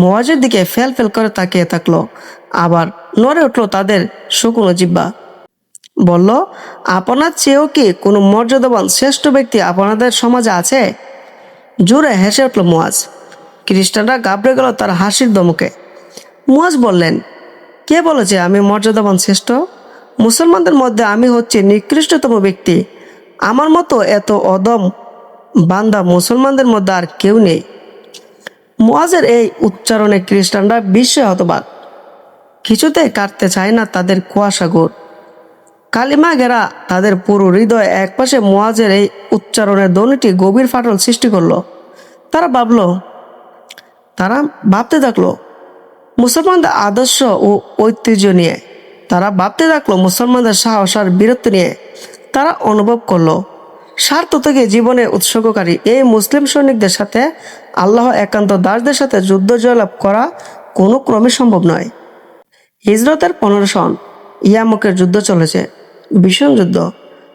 মোয়াজের দিকে fail fail করে তাকিয়ে থাকল। আবার নড়ে উঠল তাদের শুকনো জিব্বা। বলল, আপনার চেয়েও কি কোনো মর্যাদাবান শ্রেষ্ঠ ব্যক্তি আপনাদের সমাজে আছে? জোরে হেসে উঠল মুয়াজ। খ্রিস্টানরা গাবড়ে গেল তার হাসির দমকে মুয়াজ বললেন, কে বলেছে আমি মর্যাদাবান শ্রেষ্ঠ? মুসলমানদের মধ্যে আমি হচ্ছে নিকৃষ্টতম ব্যক্তি। আমার মতো এত অদম বান্দা মুসলমানদের মধ্যে আর কেউ নেই। মুয়াজের এই উচ্চারণে খ্রিস্টানরা বিশ্বে হতবাক। কিছুতে কাটতে চায় না তাদের কুয়াশাগর। কালিমা গেরা তাদের পুরো হৃদয় একপাশে মোয়াজের এই উচ্চারণের ধ্বনিটি গভীর ফাটল সৃষ্টি করল। তারা ভাবলো, তারা ভাবতে থাকল, মুসলমানদের আদর্শ ও ঐতিহ্য নিয়ে। তারা ভাবতে থাকল, মুসলমানদের সাহস আর বীরত্ব নিয়ে। তারা অনুভব করল স্বার্থ থেকে জীবনে উৎসর্গকারী এই মুসলিম সৈনিকদের সাথে আল্লাহ একান্ত দাসদের সাথে যুদ্ধ জয়লাভ করা কোনো ক্রমে সম্ভব নয়। হিজরতের পনেরো সন ইয়ামকের যুদ্ধ চলেছে। ভীষণ যুদ্ধ।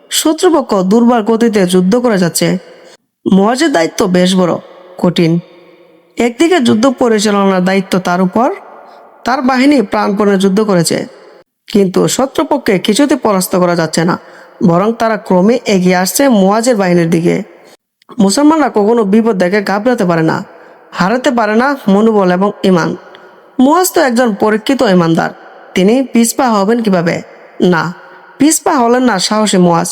শত্রুপক্ষ দুর্বার গতিতে যুদ্ধ করে যাচ্ছে। মহাজের দায়িত্ব বেশ বড়, কঠিন। একদিকে যুদ্ধ পরিচালনার দায়িত্ব তার উপর, তার বাহিনী প্রাণপণে যুদ্ধ করেছে। কিন্তু শত্রুপক্ষে কিছুতে পরাস্ত করা যাচ্ছে না। বরং তারা ক্রমে এগিয়ে আসছে মোয়াজের বাহিনীর দিকে। মুসলমানরা কখনো বিপদ দেখে ঘাবড়াতে পারে না, হারাতে পারে না মনোবল এবং ইমান। মুয়াজ তো একজন পরীক্ষিত ইমানদার, তিনি পিসপা হবেন কীভাবে? না পিসপা হলেন না সাহসী মুয়াজ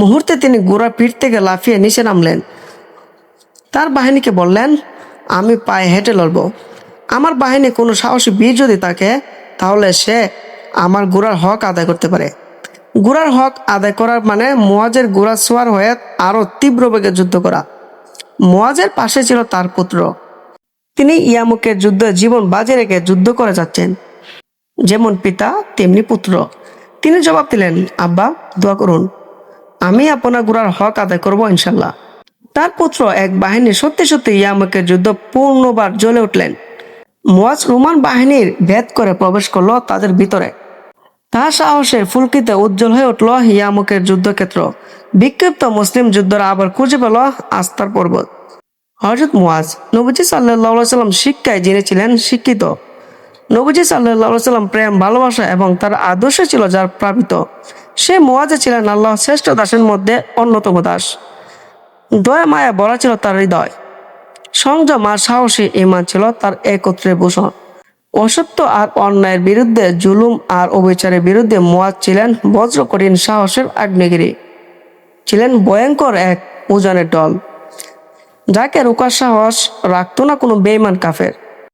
মুহূর্তে তিনি গোড়া পিঠ থেকে লাফিয়ে নিচে নামলেন। তার বাহিনীকে বললেন, আমি পায়ে হেঁটে লড়ব। আমার বাহিনী কোনো সাহসী বীর যদি থাকে, তাহলে সে আমার গোড়ার হক আদায় করতে পারে। গোড়ার হক আদায় করার মানে মোয়াজের গোড়া সোয়ার হয়ে আরও তীব্র বেগে যুদ্ধ করা। মোয়াজের পাশে ছিল তার পুত্র। তিনি ইয়ামুকের যুদ্ধে জীবন বাজে রেখে যুদ্ধ করে যাচ্ছেন। যেমন পিতা, তেমনি পুত্র। তিনি জবাব দিলেন, আব্বা, দোয়া করুন। আমি আপনার গোড়ার হক আদায় করব ইনশাল্লাহ তার পুত্র এক বাহিনী সত্যি সত্যি ইয়ামুকের যুদ্ধ পূর্ণবার জ্বলে উঠলেন। মোয়াজ রোমান বাহিনীর ভেদ করে প্রবেশ করল তাদের ভিতরে। তার সাহসে ফুলকিতে উজ্জ্বল হয়ে উঠল ইয়ামুকের যুদ্ধক্ষেত্র। বিক্ষিপ্ত মুসলিম যুদ্ধরা আবার খুঁজে পেল আস্থার পর্বত। হজরত মুয়াজ নবুজি সাল্লাহ সাল্লাম শিক্ষায় যিনি ছিলেন শিক্ষিত। নবুজি সাল্লাহ সাল্লাম প্রেম, ভালোবাসা এবং তার আদর্শ ছিল যার প্রাপিত। সে মুয়াজে ছিলেন আল্লাহ শ্রেষ্ঠ দাসের মধ্যে অন্যতম দাস। দয়া, মায়া বলা ছিল তার হৃদয়। সংযম আর সাহসী ইমান ছিল তার একত্রে ভূষণ। অসত্য আর অন্যায়ের বিরুদ্ধে জুলুম আর অবিচারের বিরুদ্ধে মোয়াজ ছিলেন বজ্র কঠিন সাহসের আগ্নেগিরি ছিলেন ভয়ঙ্কর এক উজানের দল, যাকে রোকার সাহস রাখত না কোনো বেইমান কাফের।